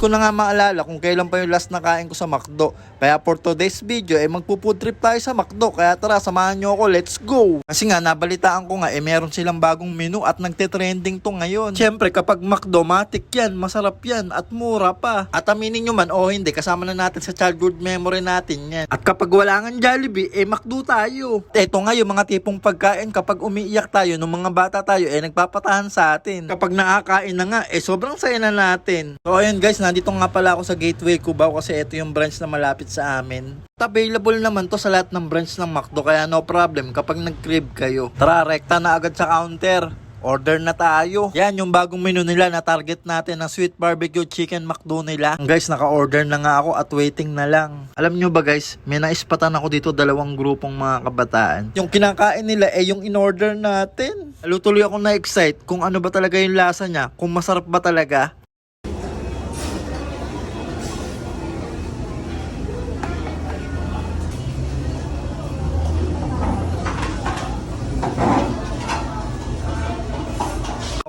ko na nga maalala kung kailan pa yung last na kain ko sa McDo. Kaya for today's video, eh magpo-food trip tayo sa McDo. Kaya tara, samahan nyo ako, let's go! Kasi nga, nabalitaan ko nga, eh meron silang bagong menu at nagte-trending to ngayon. Siyempre, kapag McDo, matik yan, masarap yan, at mura pa. At aminin nyo man, o hindi, kasama na natin sa childhood memory natin yan. At kapag wala nga Jollibee, eh McDo tayo. Eto nga yung mga tipong pagkain kapag umiiyak tayo nung mga bata tayo, eh nagpapatahan sa atin. Kapag nakakain na nga, eh sobrang saya na natin. So ayun guys, nandito nga pala ako sa Gateway Cubao kasi ito yung branch na malapit sa amin. At available naman to sa lahat ng branch ng McDo kaya no problem kapag nag-crib kayo. Tara, rekta na agad sa counter. Order na tayo. Yan yung bagong menu nila na target natin na sweet barbecue chicken McDo nila. Guys, naka-order na nga ako at waiting na lang. Alam nyo ba guys, may naispatan ako dito dalawang grupong mga kabataan. Yung kinakain nila eh yung in-order natin. Lalo tuloy ako na-excite kung ano ba talaga yung lasa niya, kung masarap ba talaga.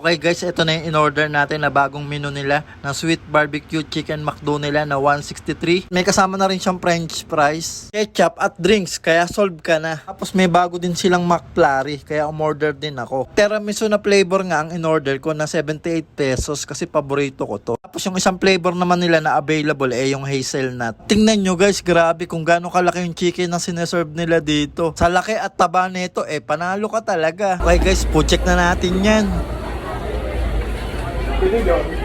Okay guys, ito na yung in-order natin na bagong menu nila na sweet barbecue chicken McDo nila na 163. May kasama na rin siyang french fries, ketchup at drinks kaya solve ka na. Tapos may bago din silang McFlurry kaya umorder din ako. Tiramisu na flavor nga ang in-order ko na 78 pesos kasi paborito ko to. Tapos yung isang flavor naman nila na available eh yung hazelnut. Tingnan nyo guys, grabe kung gaano kalaki yung chicken na sineserve nila dito. Sa laki at taba nito eh panalo ka talaga. Okay guys, po check na natin yan. Ini.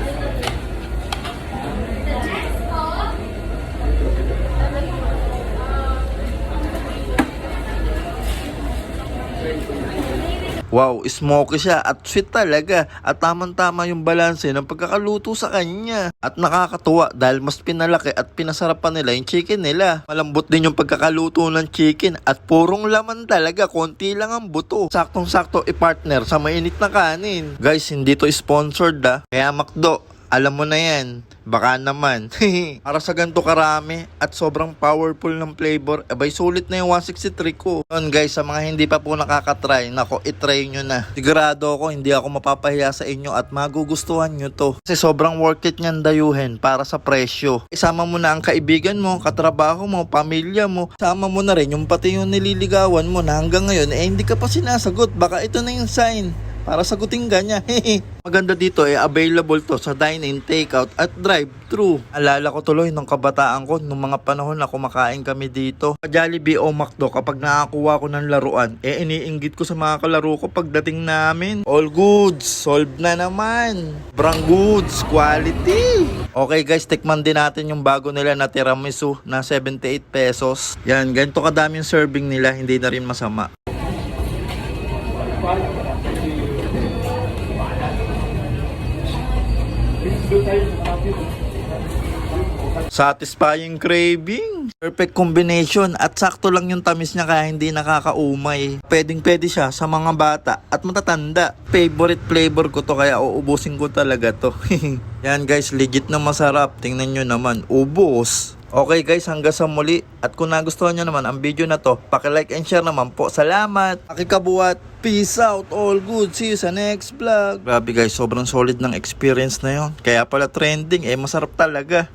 Wow, smoky siya at sweet talaga at tamang-tama yung balanse ng pagkakaluto sa kanya. At nakakatuwa dahil mas pinalaki at pinasarap pa nila yung chicken nila. Malambot din yung pagkakaluto ng chicken at purong laman talaga, konti lang ang buto. Saktong-sakto i-partner sa mainit na kanin. Guys, hindi to sponsored ah. Kaya McDo, alam mo na yan. Baka naman. Para sa ganito karami at sobrang powerful ng flavor, abay sulit na yung 163 ko. Yun guys, sa mga hindi pa po nakakatry, nako, itry nyo na. Sigurado ako, hindi ako mapapahiya sa inyo at magugustuhan nyo to. Kasi sobrang worth it nyan dayuhin para sa presyo. Isama mo na ang kaibigan mo, katrabaho mo, pamilya mo. Sama mo na rin yung pati yung nililigawan mo na hanggang ngayon, eh hindi ka pa sinasagot. Baka ito na yung sign para sagutin ka niya. Maganda dito eh, available to sa dine-in, takeout at drive-thru. Alala ko tuloy nung kabataan ko, nung mga panahon na kumakain kami dito. Sa Jollibee o McDo, kapag nakakuha ko ng laruan, eh iniinggit ko sa mga kalaro ko pagdating namin. All goods, solved na naman. Brang goods, quality. Okay guys, tikman din natin yung bago nila na tiramisu na 78 pesos. Yan, ganito kadami yung serving nila, hindi na rin masama. Satisfying craving. Perfect combination at sakto lang yung tamis niya kaya hindi nakakaumay. Pwedeng pwede siya sa mga bata at matatanda. Favorite flavor ko to kaya uubusin ko talaga to. Yan guys, legit na masarap. Tingnan nyo naman, ubos. Okay guys, hanggang sa muli. At kung nagustuhan nyo naman ang video na to, like and share naman po. Salamat! Pakikabuhat! Peace out! All good! See you sa next vlog! Grabe guys, sobrang solid ng experience na yon. Kaya pala trending, eh masarap talaga.